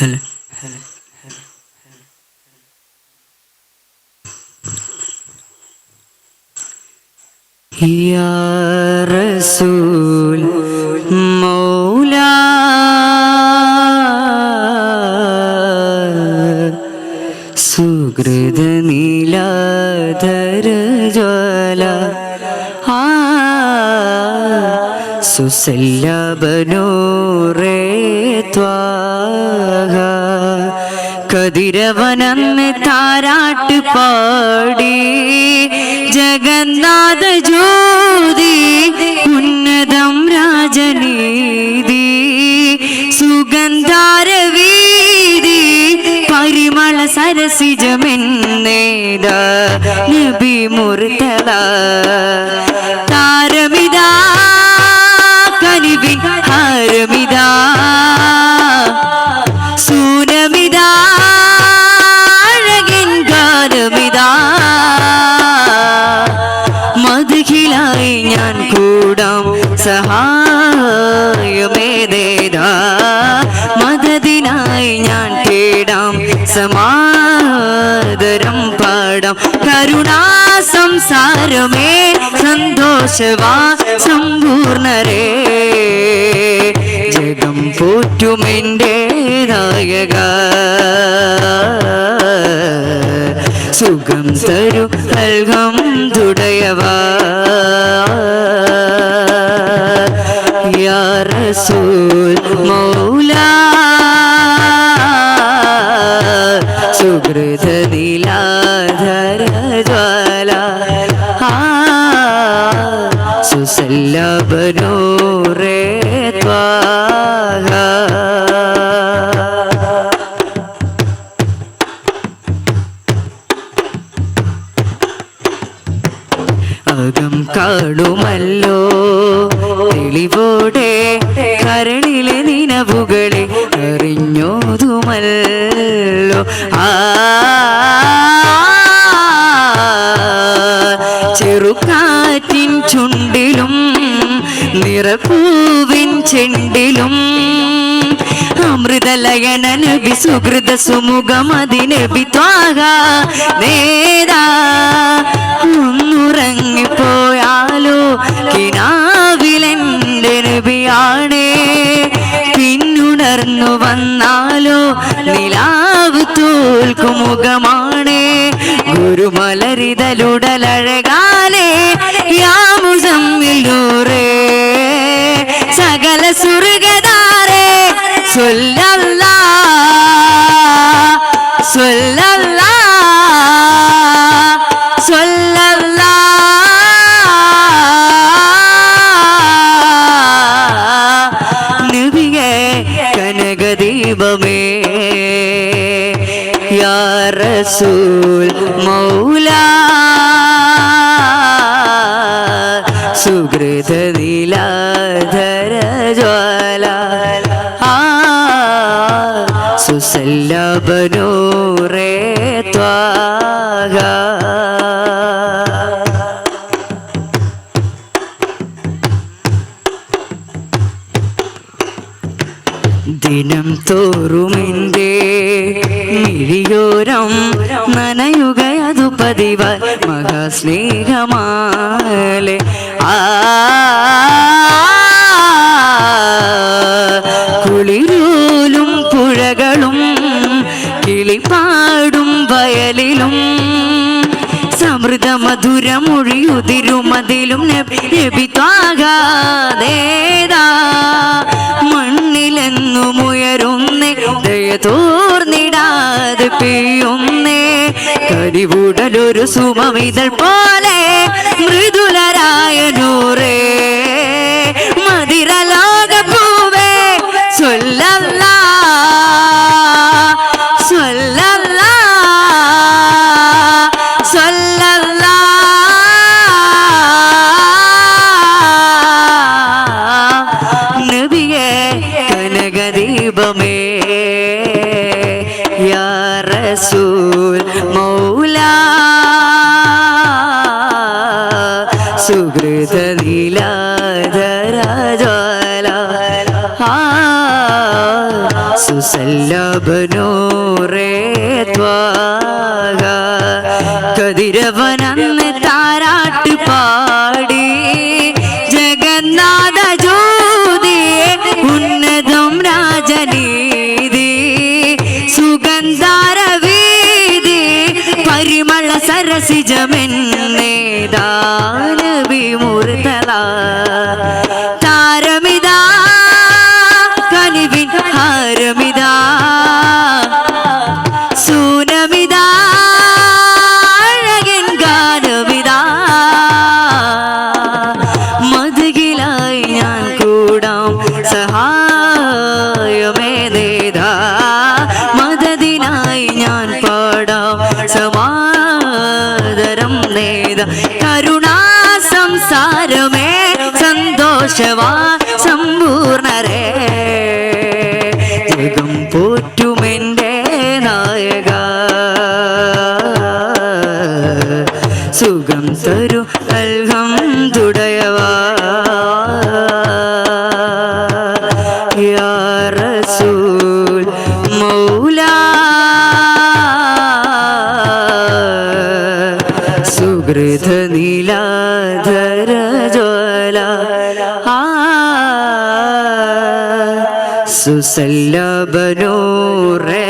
ഹല يا رسول مولا സുഹൃത നീലാധര ജ്വാല ആ സുസല്ലബനോറേ ത്വാഹ കതിരവനന്ന് താരാട്ട് പാടി. ജഗന്നാഥ ജ്യോതി ഉന്നതം രാജനീതി. സുഗന്ധാരവീതി പരിമള സരസിജമെന്നേത? നബി മുർത്തല. ഞാൻ കൂടാം. സഹായമേതേതാ? മദതിനായി ഞാൻ തേടാം. സമാദരം പാടാം. കരുണാ സംസാരമേ സന്തോഷവാ സമ്പൂർണരേ. ജഗം പോറ്റുമെന്റെ നായക സുഖം തരു നൽകം തുടയവാ. യാ റസൂൽ മൗലാ. സുഹൃത നീലാധര ജ്വാല. ആ കാണുമല്ലോ. തെളിവോടെ കരളിലെ നിനവുകളെ അറിഞ്ഞോതുമല്ലോ. ആ ചെറുകാറ്റിൻ ചുണ്ടിലും നിറപ്പൂവിൻ ചെണ്ടിലും അമൃതലയന നബി സുഹൃത സുമുഖം അതിനബി ത്വാഹ നേതാ ഒന്നുറങ്ങിപ്പോയാലോ കിനാവിലെന്റെ നബിയാണേ പിന്നുണർന്നു വന്നാലോ നിലാവ് തോൽക്കുമുഖമാണേ ഗുരുമലരിതലുടലഴകാലേ യാമുസമ്മിലൂറേ സകല സുർഗതാരേ சொல்லல்லா. சொல்லல்லா. சொல்லல்லா. நுபிய கனக தீபமே. யார சூல் மௌலா. സുസല്ലബനോരേ തോറുമിന്റെ ദിനം തോറുമെന്റെ മിഴിയോരം നനയുകയതു പതിവ മഹാസ്നേഹമാലെ ആ സമൃദ്ധ മധുരമൊഴിയുതിരുമതിലും ലഭിക്കാകാതേതാ മണ്ണിലെന്നും ഉയരുന്നേ ദയ തോർന്നിടാതെ പെയ്യുന്നേ. കരിവുടലൊരു സുമമിതൾ പോലെ മൃദുലരായ റസൂൽ മൗല. സുഹൃതലീലാധരാജല സുസല്ലഭനോരേ ത്വാഗ. കതിരവനന്നേ സന്തോഷമേത കരുണാ സംസാരമേ സന്തോഷവാ സമ്പൂർണരേ. ജഗം പോറ്റുമെന്റെ നായക. സുഖം തരു അൽഹം തുടയവാ. സുസല്ലബനോറേ